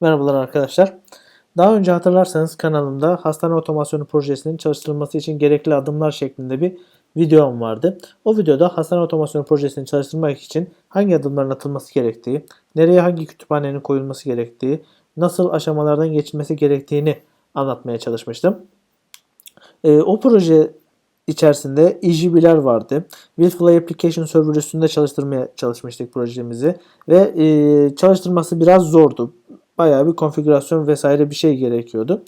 Merhabalar arkadaşlar. Daha önce hatırlarsanız kanalımda hastane otomasyonu projesinin çalıştırılması için gerekli adımlar şeklinde bir videom vardı. O videoda hastane otomasyonu projesini çalıştırmak için hangi adımların atılması gerektiği, nereye hangi kütüphanenin koyulması gerektiği, nasıl aşamalardan geçilmesi gerektiğini anlatmaya çalışmıştım. Ee, o proje içerisinde EGB'ler vardı. Willful Application Server üstünde çalıştırmaya çalışmıştık projemizi ve e, çalıştırması biraz zordu bayağı bir konfigürasyon vesaire bir şey gerekiyordu.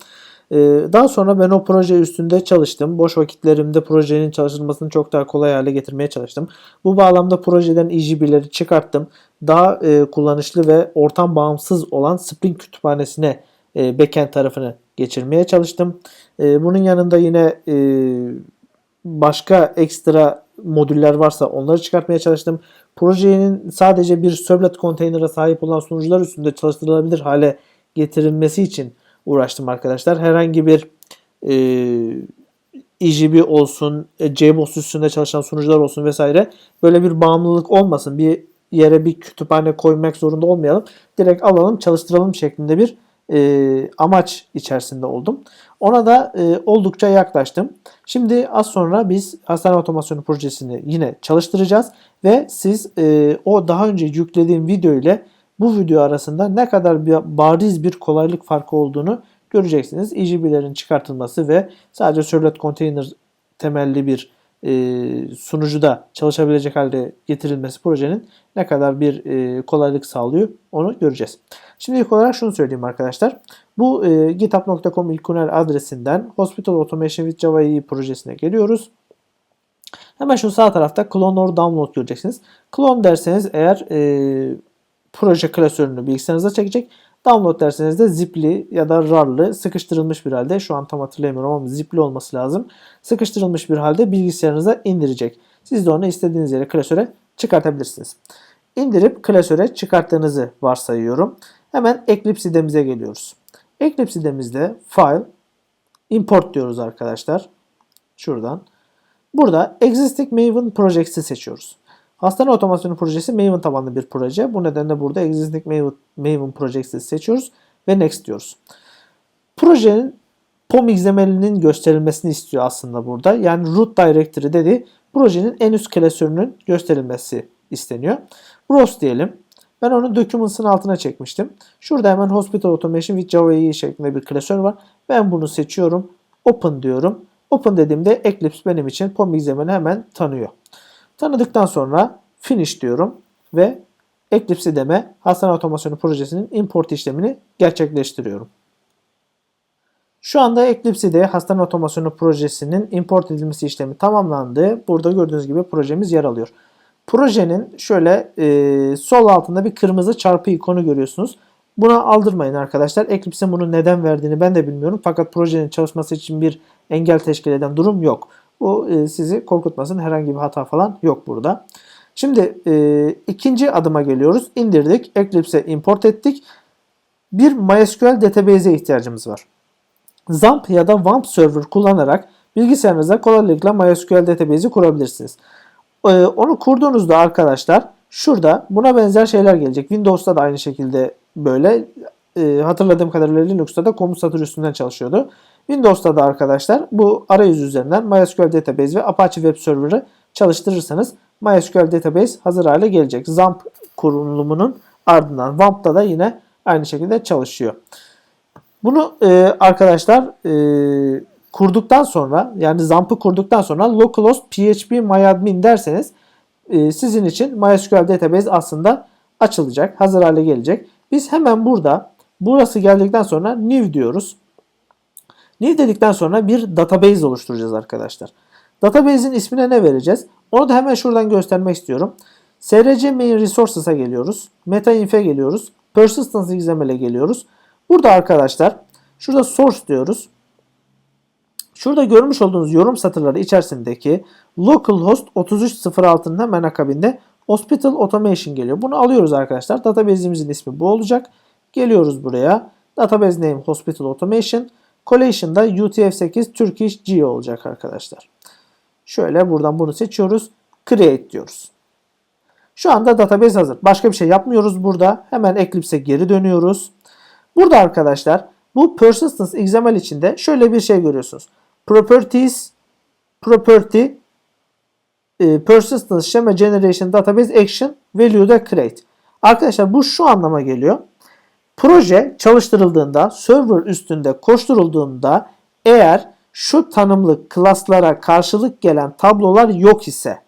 Ee, daha sonra ben o proje üstünde çalıştım. Boş vakitlerimde projenin çalışılmasını çok daha kolay hale getirmeye çalıştım. Bu bağlamda projeden EGB'leri çıkarttım. Daha e, kullanışlı ve ortam bağımsız olan Spring kütüphanesine e, backend tarafını geçirmeye çalıştım. E, bunun yanında yine başka ekstra modüller varsa onları çıkartmaya çalıştım. Projenin sadece bir servlet konteynere sahip olan sunucular üstünde çalıştırılabilir hale getirilmesi için uğraştım arkadaşlar. Herhangi bir e, EGB olsun, e, JBoss üstünde çalışan sunucular olsun vesaire böyle bir bağımlılık olmasın. Bir yere bir kütüphane koymak zorunda olmayalım. Direkt alalım çalıştıralım şeklinde bir e, amaç içerisinde oldum. Ona da e, oldukça yaklaştım. Şimdi az sonra biz hastane otomasyonu projesini yine çalıştıracağız ve siz e, o daha önce yüklediğim video ile bu video arasında ne kadar bir bariz bir kolaylık farkı olduğunu göreceksiniz. EGB'lerin çıkartılması ve sadece servlet container temelli bir e, sunucuda çalışabilecek halde getirilmesi projenin ne kadar bir e, kolaylık sağlıyor onu göreceğiz. Şimdi ilk olarak şunu söyleyeyim arkadaşlar. Bu e, github.com ilkunel adresinden Hospital Automation with Java EE projesine geliyoruz. Hemen şu sağ tarafta clone or download göreceksiniz. Clone derseniz eğer e, proje klasörünü bilgisayarınıza çekecek. Download derseniz de zipli ya da RAR'lı sıkıştırılmış bir halde şu an tam hatırlayamıyorum ama zipli olması lazım. Sıkıştırılmış bir halde bilgisayarınıza indirecek. Siz de onu istediğiniz yere klasöre çıkartabilirsiniz. İndirip klasöre çıkarttığınızı varsayıyorum. Hemen Eclipse idemize geliyoruz. Eclipse idemizde File, Import diyoruz arkadaşlar. Şuradan. Burada Existing Maven Projects'i seçiyoruz. Hastane otomasyonu projesi Maven tabanlı bir proje. Bu nedenle burada Existing Maven, Maven Projects'i seçiyoruz ve Next diyoruz. Projenin POM XML'inin gösterilmesini istiyor aslında burada. Yani root directory dediği projenin en üst klasörünün gösterilmesi isteniyor. Browse diyelim. Ben onu Documents'ın altına çekmiştim. Şurada hemen Hospital Automation with Java EE şeklinde bir klasör var. Ben bunu seçiyorum. Open diyorum. Open dediğimde Eclipse benim için POM XML'i hemen tanıyor. Tanıdıktan sonra Finish diyorum ve Eclipse deme hastane otomasyonu projesinin import işlemini gerçekleştiriyorum. Şu anda Eclipse'de hastane otomasyonu projesinin import edilmesi işlemi tamamlandı. Burada gördüğünüz gibi projemiz yer alıyor. Projenin şöyle e, sol altında bir kırmızı çarpı ikonu görüyorsunuz. Buna aldırmayın arkadaşlar. Eclipse'in bunu neden verdiğini ben de bilmiyorum. Fakat projenin çalışması için bir engel teşkil eden durum yok. Bu e, sizi korkutmasın. Herhangi bir hata falan yok burada. Şimdi e, ikinci adıma geliyoruz. İndirdik. Eclipse'e import ettik. Bir MySQL database'e ihtiyacımız var. XAMPP ya da WAMP server kullanarak bilgisayarınıza kolaylıkla MySQL database'i kurabilirsiniz. E, onu kurduğunuzda arkadaşlar şurada buna benzer şeyler gelecek. Windows'ta da aynı şekilde böyle. E, hatırladığım kadarıyla Linux'ta da komut satır üstünden çalışıyordu. Windows'ta da arkadaşlar bu arayüz üzerinden MySQL Database ve Apache Web Server'ı çalıştırırsanız MySQL Database hazır hale gelecek. XAMPP kurulumunun ardından WAMP'ta da yine aynı şekilde çalışıyor. Bunu e, arkadaşlar e, kurduktan sonra yani XAMPP'ı kurduktan sonra localhost php myadmin derseniz e, sizin için MySQL Database aslında açılacak, hazır hale gelecek. Biz hemen burada burası geldikten sonra new diyoruz. New dedikten sonra bir database oluşturacağız arkadaşlar. Database'in ismine ne vereceğiz? Onu da hemen şuradan göstermek istiyorum. src main resources'a geliyoruz. Meta inf'e geliyoruz. Persistence XML'e geliyoruz. Burada arkadaşlar şurada source diyoruz. Şurada görmüş olduğunuz yorum satırları içerisindeki localhost 3306'nın hemen akabinde Hospital Automation geliyor. Bunu alıyoruz arkadaşlar. Database'imizin ismi bu olacak. Geliyoruz buraya. Database name Hospital Automation. Collation'da UTF-8 Turkish G olacak arkadaşlar. Şöyle buradan bunu seçiyoruz. Create diyoruz. Şu anda database hazır. Başka bir şey yapmıyoruz burada. Hemen Eclipse'e geri dönüyoruz. Burada arkadaşlar bu persistence XML içinde şöyle bir şey görüyorsunuz. Properties, property, e, persistence schema generation database action value da create. Arkadaşlar bu şu anlama geliyor. Proje çalıştırıldığında, server üstünde koşturulduğunda eğer şu tanımlı klaslara karşılık gelen tablolar yok ise,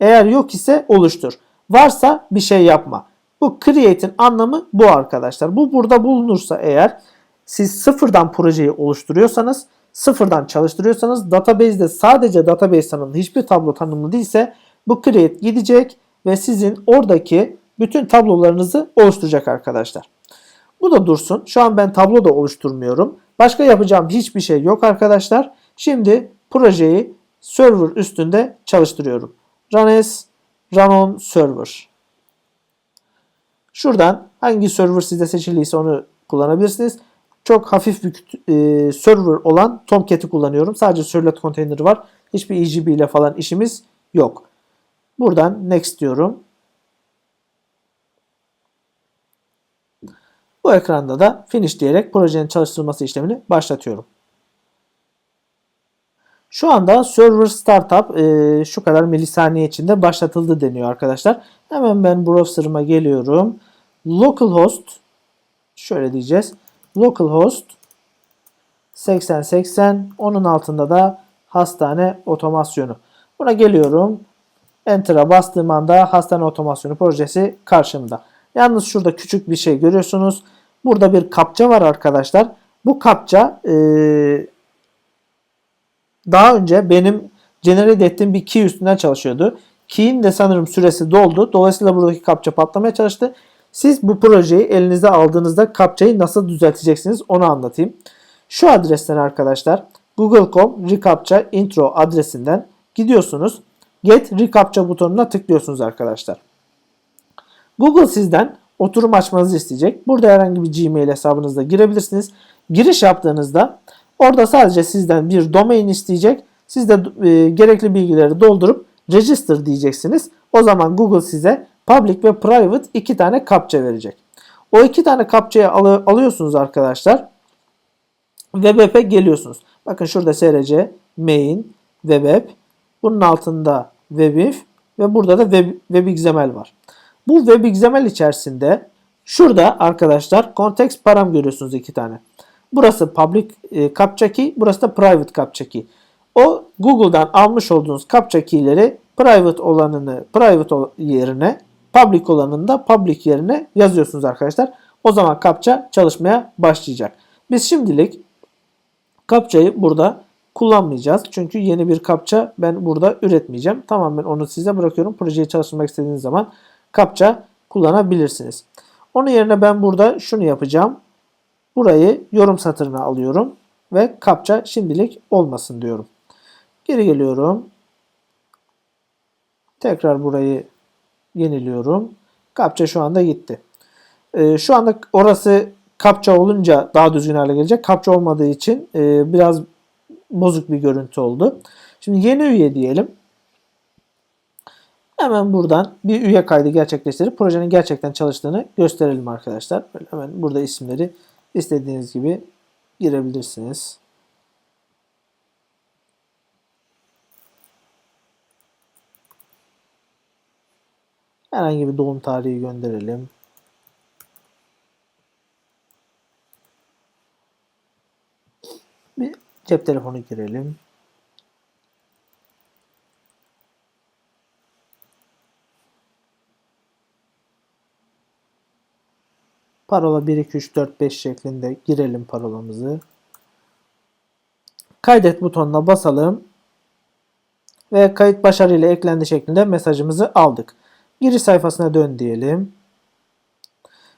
eğer yok ise oluştur. Varsa bir şey yapma. Bu create'in anlamı bu arkadaşlar. Bu burada bulunursa eğer siz sıfırdan projeyi oluşturuyorsanız, sıfırdan çalıştırıyorsanız database'de sadece database tanımlı hiçbir tablo tanımlı değilse bu create gidecek ve sizin oradaki bütün tablolarınızı oluşturacak arkadaşlar. Bu da dursun. Şu an ben tablo da oluşturmuyorum. Başka yapacağım hiçbir şey yok arkadaşlar. Şimdi projeyi server üstünde çalıştırıyorum. Run as run on server. Şuradan hangi server sizde seçiliyse onu kullanabilirsiniz. Çok hafif bir e, server olan Tomcat'i kullanıyorum. Sadece servlet container var. Hiçbir EGB ile falan işimiz yok. Buradan next diyorum. Bu ekranda da finish diyerek projenin çalıştırılması işlemini başlatıyorum. Şu anda server startup e, şu kadar milisaniye içinde başlatıldı deniyor arkadaşlar. Hemen ben browser'ıma geliyorum. Localhost şöyle diyeceğiz. Localhost 8080 onun altında da hastane otomasyonu. Buna geliyorum. Enter'a bastığım anda hastane otomasyonu projesi karşımda. Yalnız şurada küçük bir şey görüyorsunuz. Burada bir kapça var arkadaşlar. Bu kapça e, daha önce benim generate ettiğim bir key üstünden çalışıyordu. Key'in de sanırım süresi doldu. Dolayısıyla buradaki kapça patlamaya çalıştı. Siz bu projeyi elinize aldığınızda kapçayı nasıl düzelteceksiniz onu anlatayım. Şu adresten arkadaşlar google.com reCAPTCHA intro adresinden gidiyorsunuz. Get reCAPTCHA butonuna tıklıyorsunuz arkadaşlar. Google sizden oturum açmanızı isteyecek. Burada herhangi bir Gmail hesabınızda girebilirsiniz. Giriş yaptığınızda orada sadece sizden bir domain isteyecek. Siz de e, gerekli bilgileri doldurup register diyeceksiniz. O zaman Google size public ve private iki tane kapça verecek. O iki tane kapçayı al- alıyorsunuz arkadaşlar. Web app'e geliyorsunuz. Bakın şurada src, main, web app. Bunun altında webinf ve burada da web, webxml var. Bu webxml içerisinde şurada arkadaşlar context param görüyorsunuz iki tane. Burası public e, captcha key, burası da private captcha key. O Google'dan almış olduğunuz captcha key'leri private olanını private yerine, public olanını da public yerine yazıyorsunuz arkadaşlar. O zaman captcha çalışmaya başlayacak. Biz şimdilik captcha'yı burada kullanmayacağız. Çünkü yeni bir captcha ben burada üretmeyeceğim. Tamamen onu size bırakıyorum. Projeyi çalıştırmak istediğiniz zaman captcha kullanabilirsiniz. Onun yerine ben burada şunu yapacağım. Burayı yorum satırına alıyorum ve captcha şimdilik olmasın diyorum. Geri geliyorum. Tekrar burayı yeniliyorum. Captcha şu anda gitti. Ee, şu anda orası captcha olunca daha düzgün hale gelecek. Captcha olmadığı için e, biraz bozuk bir görüntü oldu. Şimdi yeni üye diyelim. Hemen buradan bir üye kaydı gerçekleştirip projenin gerçekten çalıştığını gösterelim arkadaşlar. Böyle hemen burada isimleri istediğiniz gibi girebilirsiniz. Herhangi bir doğum tarihi gönderelim. Bir cep telefonu girelim. Parola 1, 2, 3, 4, 5 şeklinde girelim parolamızı. Kaydet butonuna basalım. Ve kayıt başarıyla eklendi şeklinde mesajımızı aldık. Giriş sayfasına dön diyelim.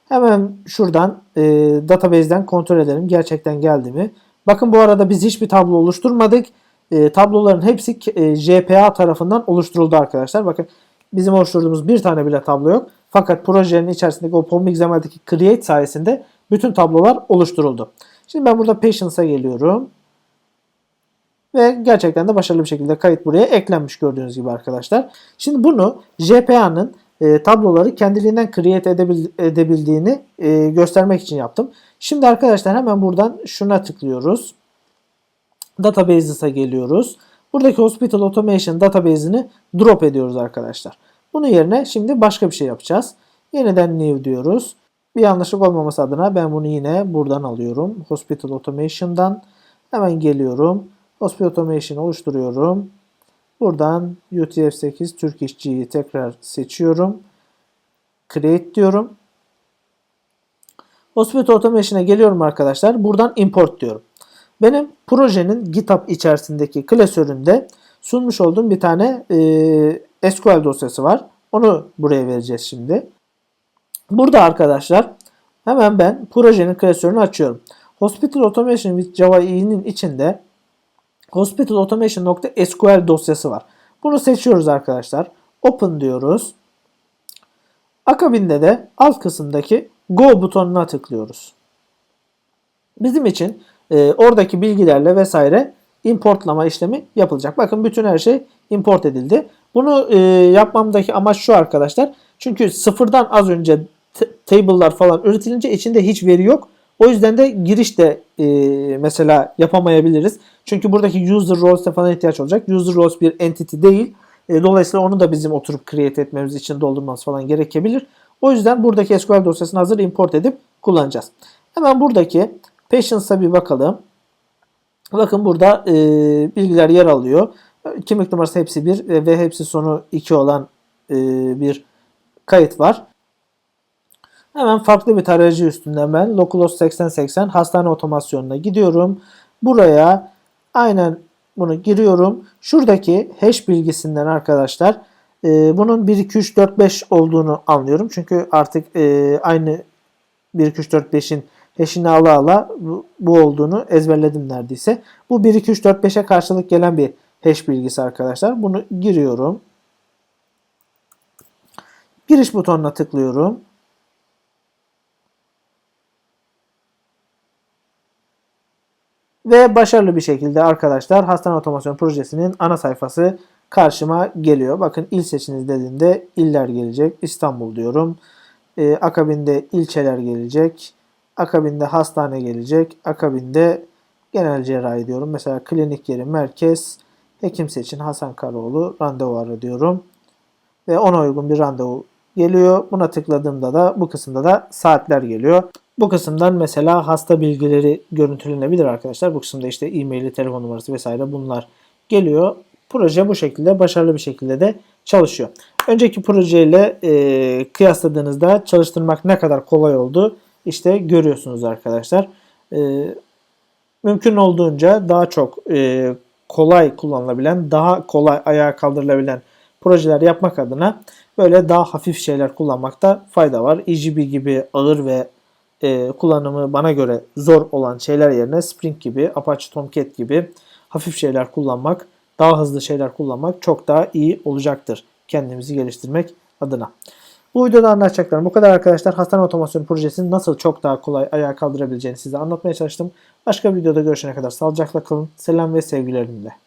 Hemen şuradan e, database'den kontrol edelim gerçekten geldi mi. Bakın bu arada biz hiçbir tablo oluşturmadık. E, tabloların hepsi e, JPA tarafından oluşturuldu arkadaşlar. Bakın bizim oluşturduğumuz bir tane bile tablo yok. Fakat projenin içerisindeki o POM.XML'deki create sayesinde bütün tablolar oluşturuldu. Şimdi ben burada Patience'a geliyorum. Ve gerçekten de başarılı bir şekilde kayıt buraya eklenmiş gördüğünüz gibi arkadaşlar. Şimdi bunu JPA'nın e, tabloları kendiliğinden create edebil- edebildiğini e, göstermek için yaptım. Şimdi arkadaşlar hemen buradan şuna tıklıyoruz. Databases'a geliyoruz. Buradaki Hospital Automation database'ini drop ediyoruz arkadaşlar. Bunun yerine şimdi başka bir şey yapacağız. Yeniden new diyoruz. Bir yanlışlık olmaması adına ben bunu yine buradan alıyorum. Hospital Automation'dan hemen geliyorum. Hospital Automation oluşturuyorum. Buradan UTF-8 Turkish G'yi tekrar seçiyorum. Create diyorum. Hospital Automation'a geliyorum arkadaşlar. Buradan import diyorum. Benim projenin GitHub içerisindeki klasöründe sunmuş olduğum bir tane e, SQL dosyası var. Onu buraya vereceğiz şimdi. Burada arkadaşlar hemen ben projenin klasörünü açıyorum. Hospital Automation with Java EE'nin içinde Hospital Automation.sql dosyası var. Bunu seçiyoruz arkadaşlar. Open diyoruz. Akabinde de alt kısımdaki Go butonuna tıklıyoruz. Bizim için e, oradaki bilgilerle vesaire importlama işlemi yapılacak. Bakın bütün her şey import edildi. Bunu e, yapmamdaki amaç şu arkadaşlar. Çünkü sıfırdan az önce table'lar falan üretilince içinde hiç veri yok. O yüzden de girişte e, mesela yapamayabiliriz. Çünkü buradaki user roles'e falan ihtiyaç olacak. User roles bir entity değil. E, dolayısıyla onu da bizim oturup create etmemiz için doldurmamız falan gerekebilir. O yüzden buradaki SQL dosyasını hazır import edip kullanacağız. Hemen buradaki Patience'a bir bakalım. Bakın burada e, bilgiler yer alıyor. Kimlik numarası hepsi 1 ve hepsi sonu 2 olan e, bir kayıt var. Hemen farklı bir tarayıcı üstünden ben Localhost 8080 hastane otomasyonuna gidiyorum. Buraya aynen bunu giriyorum. Şuradaki hash bilgisinden arkadaşlar e, bunun 1, 2, 3, 4, 5 olduğunu anlıyorum. Çünkü artık e, aynı 1, 2, 3, 4, 5'in hash'ini ala ala bu olduğunu ezberledim neredeyse. Bu 1, 2, 3, 4, 5'e karşılık gelen bir hash bilgisi arkadaşlar. Bunu giriyorum. Giriş butonuna tıklıyorum. Ve başarılı bir şekilde arkadaşlar hastane otomasyon projesinin ana sayfası karşıma geliyor. Bakın il seçiniz dediğimde iller gelecek. İstanbul diyorum. Ee, akabinde ilçeler gelecek. Akabinde hastane gelecek. Akabinde genel cerrahi diyorum. Mesela klinik yeri merkez. Hekim seçin Hasan Karaoğlu randevu ara diyorum. Ve ona uygun bir randevu geliyor. Buna tıkladığımda da bu kısımda da saatler geliyor. Bu kısımdan mesela hasta bilgileri görüntülenebilir arkadaşlar. Bu kısımda işte e-maili, telefon numarası vesaire bunlar geliyor. Proje bu şekilde başarılı bir şekilde de çalışıyor. Önceki projeyle e, kıyasladığınızda çalıştırmak ne kadar kolay oldu işte görüyorsunuz arkadaşlar. E, mümkün olduğunca daha çok e, kolay kullanılabilen, daha kolay ayağa kaldırılabilen projeler yapmak adına böyle daha hafif şeyler kullanmakta fayda var. EGB gibi ağır ve e, kullanımı bana göre zor olan şeyler yerine Spring gibi, Apache Tomcat gibi hafif şeyler kullanmak, daha hızlı şeyler kullanmak çok daha iyi olacaktır kendimizi geliştirmek adına. Bu videoda anlatacaklarım bu kadar arkadaşlar. Hastane otomasyon projesini nasıl çok daha kolay ayağa kaldırabileceğini size anlatmaya çalıştım. Başka bir videoda görüşene kadar sağlıcakla kalın. Selam ve sevgilerimle.